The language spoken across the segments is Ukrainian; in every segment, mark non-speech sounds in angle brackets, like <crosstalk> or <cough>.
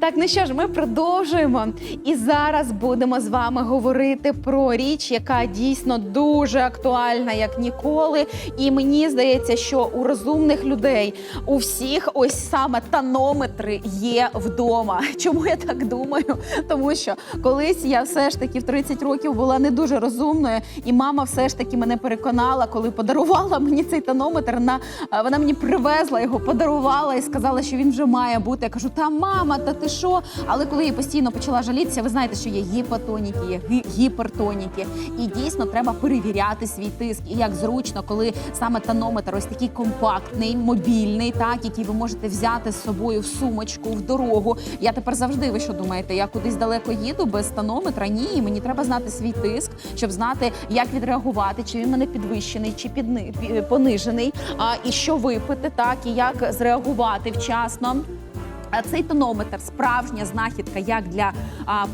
Так, ну що ж, ми продовжуємо. І зараз будемо з вами говорити про річ, яка дійсно дуже актуальна, як ніколи. І мені здається, що у розумних людей у всіх ось саме танометри є вдома. <laughs> Чому я так думаю? Тому що колись я все ж таки в 30 років була не дуже розумною, і мама все ж таки мене переконала, коли подарувала <laughs> мені цей танометр. На вона мені привезла його, подарувала і сказала, що він вже має бути. Я кажу, та мама, та ти що? Але коли я постійно почала жалітися, ви знаєте, що є гіпотоніки, є гі- гіпертоніки. І дійсно треба перевіряти свій тиск. І як зручно, коли саме танометр ось такий компактний, мобільний, так який ви можете взяти з собою в сумочку, в дорогу. Я тепер завжди, ви що думаєте, я кудись далеко їду без танометра? Ні, мені треба знати свій тиск, щоб знати, як відреагувати, чи він мене підвищений, чи підни, понижений, а і що випити, так і як зреагувати вчасно. Цей тонометр справжня знахідка як для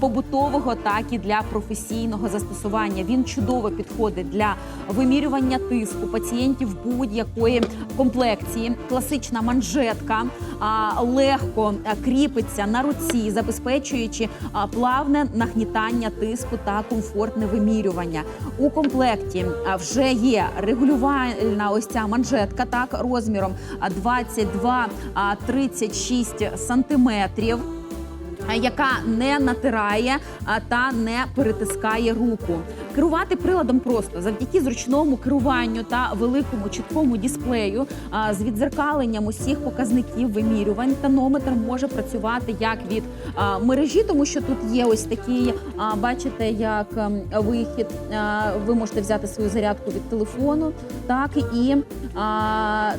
побутового, так і для професійного застосування. Він чудово підходить для вимірювання тиску пацієнтів будь-якої комплекції. Класична манжетка легко кріпиться на руці, забезпечуючи плавне нагнітання тиску та комфортне вимірювання. У комплекті вже є регулювальна ось ця манжетка, так розміром 22 а, 36 сантиметрів. Яка не натирає а, та не перетискає руку. Керувати приладом просто завдяки зручному керуванню та великому чіткому дисплею з відзеркаленням усіх показників вимірювань. Танометр може працювати як від мережі, тому що тут є ось такий, бачите, як ем, вихід. Ви можете взяти свою зарядку від телефону, так і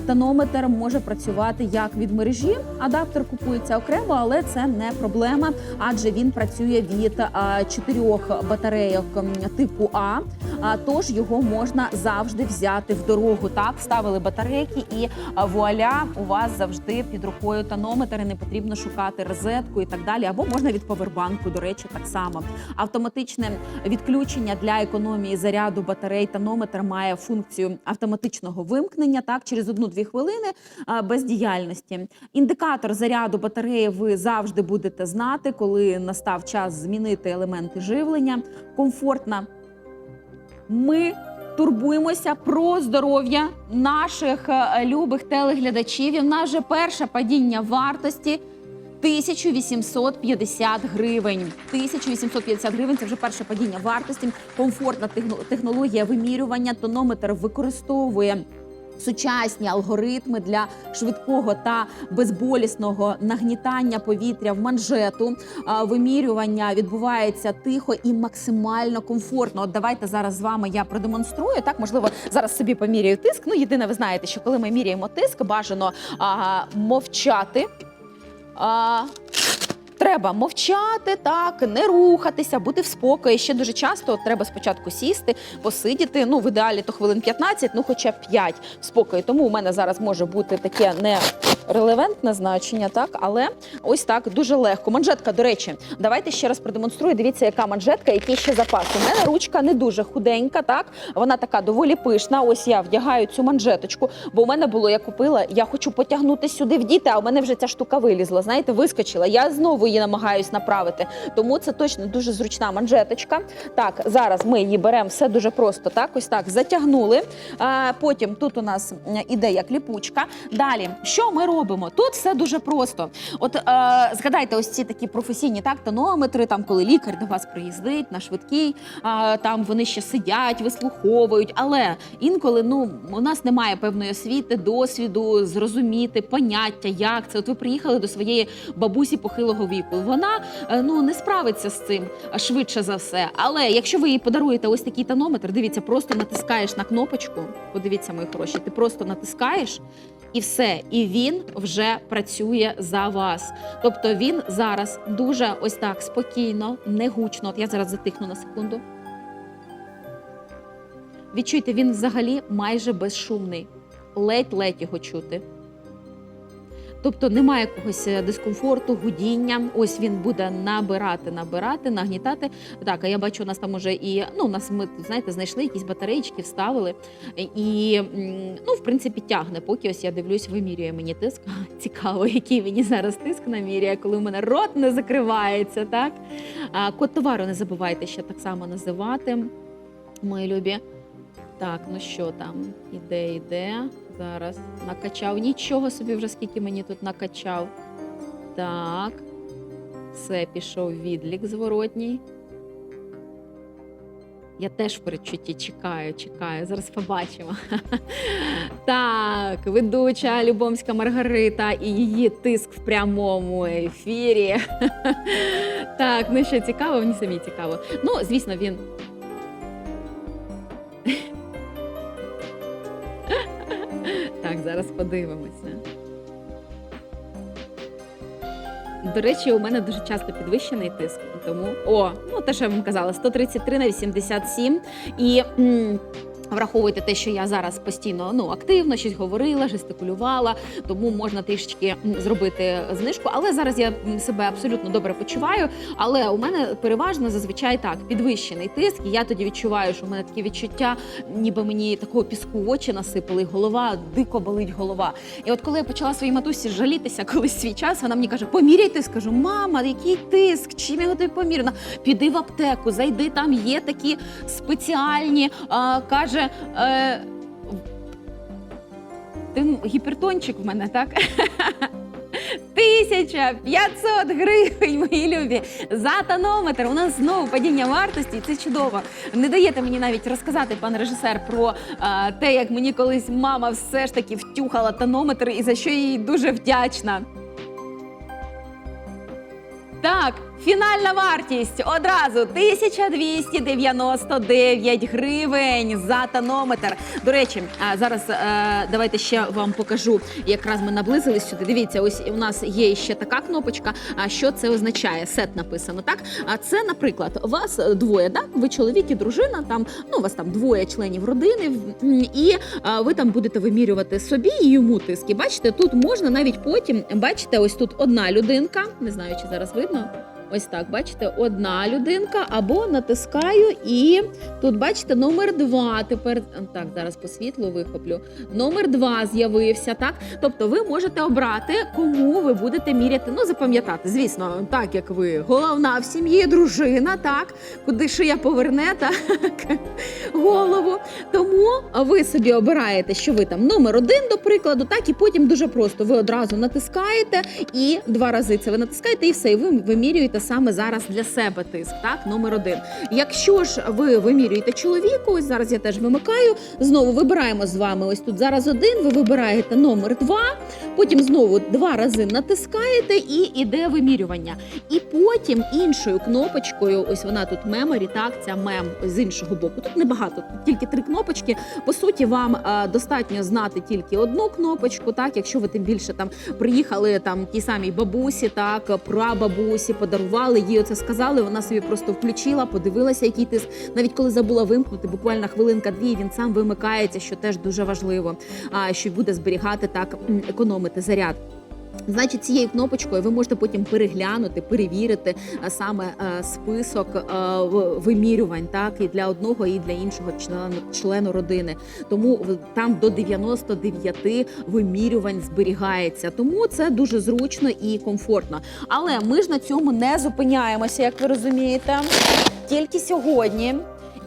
танометр може працювати як від мережі. Адаптер купується окремо, але це не проблема, адже він працює від чотирьох батарейок типу А. А, тож його можна завжди взяти в дорогу. Так, вставили батарейки, і вуаля, у вас завжди під рукою тонометр, не потрібно шукати розетку і так далі. Або можна від повербанку, до речі, так само. Автоматичне відключення для економії заряду батарей тонометр має функцію автоматичного вимкнення так через одну-дві хвилини а, бездіяльності. Індикатор заряду батареї ви завжди будете знати, коли настав час змінити елементи живлення. Комфортна ми турбуємося про здоров'я наших е, любих телеглядачів. І в нас же перше падіння вартості. 1850 гривень. 1850 гривень це вже перше падіння вартості. Комфортна техно- технологія вимірювання. Тонометр використовує сучасні алгоритми для швидкого та безболісного нагнітання повітря в манжету. Вимірювання відбувається тихо і максимально комфортно. От давайте зараз з вами я продемонструю. Так, можливо, зараз собі поміряю тиск. Ну, єдине, ви знаєте, що коли ми міряємо тиск, бажано а, мовчати. А, Треба мовчати, так, не рухатися, бути в спокої. Ще дуже часто треба спочатку сісти, посидіти. Ну, в ідеалі то хвилин 15, ну хоча б 5 в спокої. Тому у мене зараз може бути таке нерелевантне значення, так, але ось так дуже легко. Манжетка, до речі, давайте ще раз продемонструю. Дивіться, яка манжетка, який ще запас. У мене ручка не дуже худенька, так вона така доволі пишна. Ось я вдягаю цю манжеточку, бо у мене було, я купила, я хочу потягнути сюди вдіти, а у мене вже ця штука вилізла. Знаєте, вискочила. Я знову її намагаюсь направити. Тому це точно дуже зручна манжеточка. Так, зараз ми її беремо все дуже просто. Так, ось так затягнули. Потім тут у нас іде як ліпучка. Далі, що ми робимо? Тут все дуже просто. От е, згадайте, ось ці такі професійні так, тонометри, там коли лікар до вас приїздить на швидкій, а, там вони ще сидять, вислуховують. Але інколи ну у нас немає певної освіти, досвіду, зрозуміти поняття, як це. От ви приїхали до своєї бабусі похилого віку. Вона е, ну не справиться з цим швидше за все. Але якщо ви їй подаруєте ось такий тонометр, дивіться, просто натискаєш на кнопочку. Подивіться, мої хороші, ти просто натискаєш. І все, і він вже працює за вас. Тобто він зараз дуже ось так спокійно, не гучно. От я зараз затихну на секунду. Відчуйте, він взагалі майже безшумний. Ледь-ледь його чути. Тобто немає якогось е, дискомфорту, гудіння. Ось він буде набирати, набирати, нагнітати. Так, а я бачу, у нас там уже і ну, у нас ми знаєте, знайшли якісь батареїчки, вставили. І ну, в принципі, тягне. Поки ось я дивлюсь, вимірює мені тиск. <laughs> Цікаво, який мені зараз тиск наміряє, коли у мене рот не закривається. Так а, код товару не забувайте ще так само називати. Мої любі. Так, ну що там? Іде, іде. Зараз накачав. Нічого собі вже скільки мені тут накачав. Так. Все, пішов відлік зворотній. Я теж в передчутті чекаю, чекаю. Зараз побачимо. <laughs> Так, ведуча Любомська Маргарита і її тиск в прямому ефірі. <laughs> Так, ну що цікаво, мені самі цікаво. Ну, звісно, він зараз подивимося. До речі, у мене дуже часто підвищений тиск, тому о, ну те, що я вам казала, 133 на 87. І враховуйте те, що я зараз постійно ну, активно щось говорила, жестикулювала, тому можна трішечки зробити знижку. Але зараз я себе абсолютно добре почуваю. Але у мене переважно зазвичай так підвищений тиск. І я тоді відчуваю, що у мене таке відчуття, ніби мені такого піску в очі насипали, голова дико болить голова. І от коли я почала своїй матусі жалітися колись свій час, вона мені каже: поміряй тиск. Кажу, мама, який тиск? Чим я тобі поміряна? Піди в аптеку, зайди, там є такі спеціальні. А, каже. Е, ти гіпертончик в мене, так? <laughs> 1500 гривень, мої любі, за тонометр. У нас знову падіння вартості, і це чудово. Не даєте мені навіть розказати, пан режисер, про а, те, як мені колись мама все ж таки втюхала тонометр, і за що їй дуже вдячна. Так, фінальна вартість одразу 1299 гривень за тонометр. До речі, зараз е, давайте ще вам покажу. Якраз ми наблизились сюди. Дивіться, ось у нас є ще така кнопочка. А що це означає? Сет написано. Так, а це, наприклад, вас двоє, да? ви чоловік і дружина. Там ну у вас там двоє членів родини, і ви там будете вимірювати собі і йому тиски. Бачите, тут можна навіть потім бачите, ось тут одна людинка. Не знаю, чи зараз видно. Ось так, бачите, одна людинка, або натискаю, і тут бачите номер два. Тепер так, зараз по світлу вихоплю. Номер два з'явився. Так, тобто ви можете обрати, кому ви будете міряти. Ну, запам'ятати, звісно, так як ви головна в сім'ї, дружина, так, куди шия поверне, так <laughs> голову. Тому ви собі обираєте, що ви там номер один, до прикладу, так, і потім дуже просто ви одразу натискаєте і два рази це ви натискаєте, і все, і ви вимірюєте саме зараз для себе тиск, так, номер один. Якщо ж ви вимірюєте чоловіку, ось зараз я теж вимикаю, знову вибираємо з вами ось тут зараз один, ви вибираєте номер два, потім знову два рази натискаєте і іде вимірювання. І потім іншою кнопочкою, ось вона тут меморі, так, ця мем з іншого боку. Тут небагато, тут тільки три кнопочки. По суті, вам е, достатньо знати тільки одну кнопочку, так, якщо ви тим більше там приїхали там ті самій бабусі, так, прабабусі, подарували їй оце сказали. Вона собі просто включила, подивилася, який тиск. Навіть коли забула вимкнути, буквально хвилинка-дві, він сам вимикається, що теж дуже важливо, а що буде зберігати так, економити заряд. Значить, цією кнопочкою ви можете потім переглянути, перевірити саме е, список е, вимірювань, так і для одного, і для іншого члена члену родини. Тому там до 99 вимірювань зберігається. Тому це дуже зручно і комфортно. Але ми ж на цьому не зупиняємося, як ви розумієте. Тільки сьогодні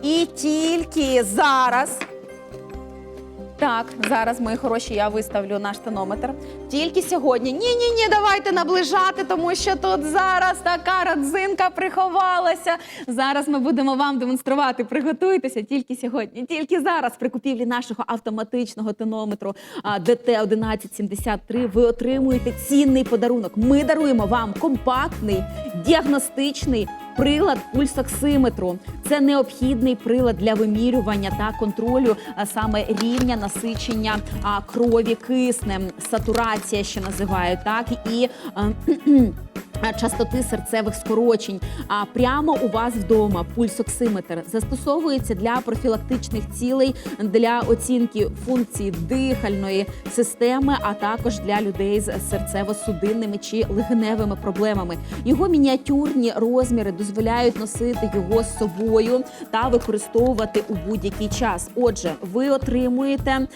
і тільки зараз. Так, зараз, мої хороші, я виставлю наш тонометр. Тільки сьогодні. Ні, ні, ні, давайте наближати, тому що тут зараз така родзинка приховалася. Зараз ми будемо вам демонструвати. Приготуйтеся тільки сьогодні, тільки зараз при купівлі нашого автоматичного тонометру ДТ 1173 ви отримуєте цінний подарунок. Ми даруємо вам компактний діагностичний прилад пульсоксиметру. Це необхідний прилад для вимірювання та контролю саме рівня насичення крові киснем, сатурація, що називають так, і а, <clears throat> частоти серцевих скорочень. А прямо у вас вдома пульсоксиметр застосовується для профілактичних цілей для оцінки функції дихальної системи, а також для людей з серцево-судинними чи легеневими проблемами. Його мініатюрні розміри дозволяють носити його з собою та використовувати у будь-який час. Отже, ви отримуєте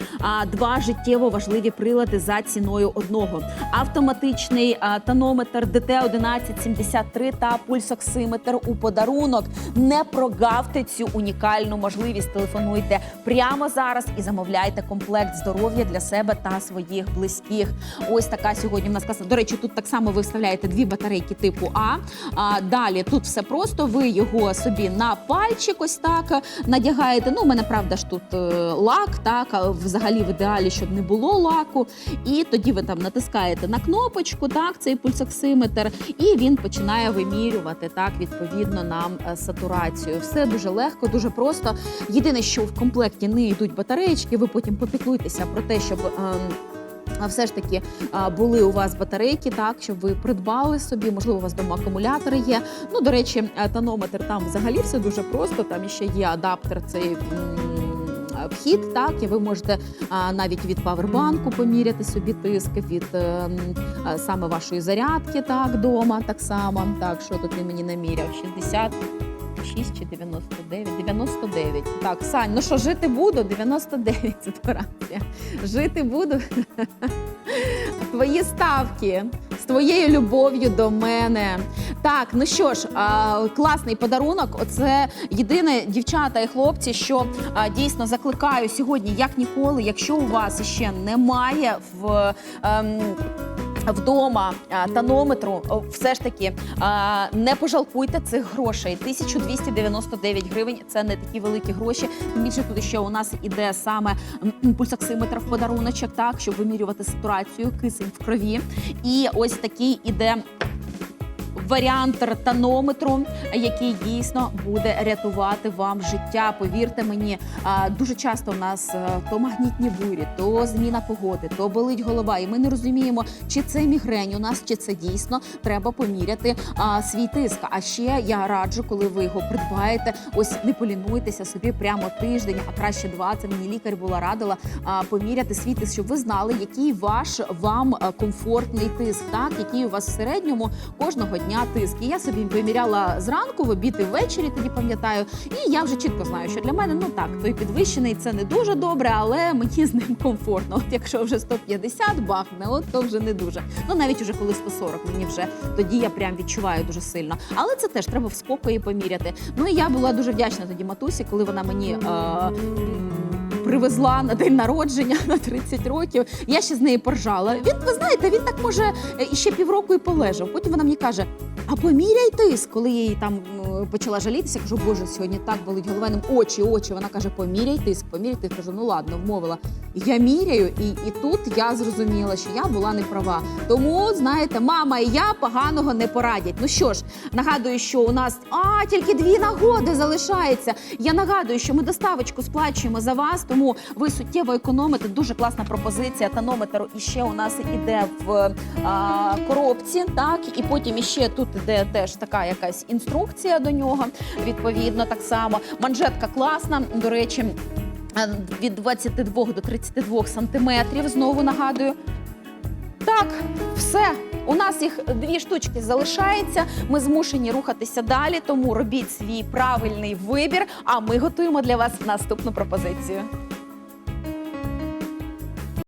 два життєво важливі прилади за ціною одного: автоматичний тонометр ДТ 1173 та пульсоксиметр у подарунок. Не прогавте цю унікальну можливість. Телефонуйте прямо зараз і замовляйте комплект здоров'я для себе та своїх близьких. Ось така сьогодні в нас каса. До речі, тут так само ви вставляєте дві батарейки типу А. А далі тут все просто. Ви його собі на пальчик ось так надягаєте. Ну, у мене правда ж тут е, лак, так взагалі в ідеалі, щоб не було лаку. І тоді ви там натискаєте на кнопочку, так, цей пульсоксиметр, і він починає вимірювати так відповідно нам е, сатурацію. Все дуже легко, дуже просто. Єдине, що в комплекті не йдуть батареєчки, ви потім попіклуйтеся про те, щоб. ем, все ж таки були у вас батарейки, так щоб ви придбали собі, можливо, у вас вдома акумулятори є. Ну, до речі, е, тонометр там взагалі все дуже просто. Там ще є адаптер, цей вхід, так і ви можете навіть від павербанку поміряти собі тиск від е, саме вашої зарядки, так дома, так само. Так, що тут він мені наміряв? 60 6 чи 99? 99. Так, Сань, ну що, жити буду? 99 сатурація. Жити буду. <laughs> Твої ставки з твоєю любов'ю до мене. Так, ну що ж, класний подарунок. Оце єдине, дівчата і хлопці, що дійсно закликаю сьогодні, як ніколи, якщо у вас ще немає в. ем, Вдома а, тонометру все ж таки не пожалкуйте цих грошей. 1299 гривень це не такі великі гроші. Тим Більше тут ще у нас іде саме пульсоксиметр в подаруночок, так щоб вимірювати сатурацію, кисень в крові. І ось такий іде. Варіант тонометру, який дійсно буде рятувати вам життя. Повірте мені, дуже часто в нас е, то магнітні бурі, то зміна погоди, то болить голова, і ми не розуміємо, чи це мігрень у нас, чи це дійсно треба поміряти свій тиск. А ще я раджу, коли ви його придбаєте, ось не полінуйтеся собі прямо тиждень, а краще два. Це мені лікар була радила поміряти свій тиск, щоб ви знали, який ваш вам е, комфортний тиск, так який у вас в середньому кожного дня тиск. І я собі виміряла зранку, в обід і ввечері, тоді пам'ятаю. І я вже чітко знаю, що для мене ну так, той підвищений це не дуже добре, але мені з ним комфортно. От якщо вже 150 бахне, от то вже не дуже. Ну навіть уже коли 140, мені вже тоді я прям відчуваю дуже сильно. Але це теж треба в спокої поміряти. Ну і я була дуже вдячна тоді матусі, коли вона мені. Е, Привезла на день народження на 30 років. Я ще з неї поржала. Він, ви знаєте, він так може ще іще півроку і полежав. Потім вона мені каже: а поміряй тиск, коли я їй там м, почала жалітися, кажу, боже, сьогодні так болить голова, ним очі, очі. Вона каже, поміряй тиск, поміряй тиск. Кажу, ну ладно, вмовила. Я міряю, і, і тут я зрозуміла, що я була не права. Тому, знаєте, мама і я поганого не порадять. Ну що ж, нагадую, що у нас а тільки дві нагоди залишається. Я нагадую, що ми доставочку сплачуємо за вас, тому ви суттєво економите. Дуже класна пропозиція. Тонометр іще у нас іде в а, коробці, так і потім іще тут іде теж така якась інструкція до нього. Відповідно, так само манжетка класна. До речі, е, від 22 до 32 сантиметрів. Знову нагадую. Так, все. У нас їх дві штучки залишається. Ми змушені рухатися далі, тому робіть свій правильний вибір. А ми готуємо для вас наступну пропозицію.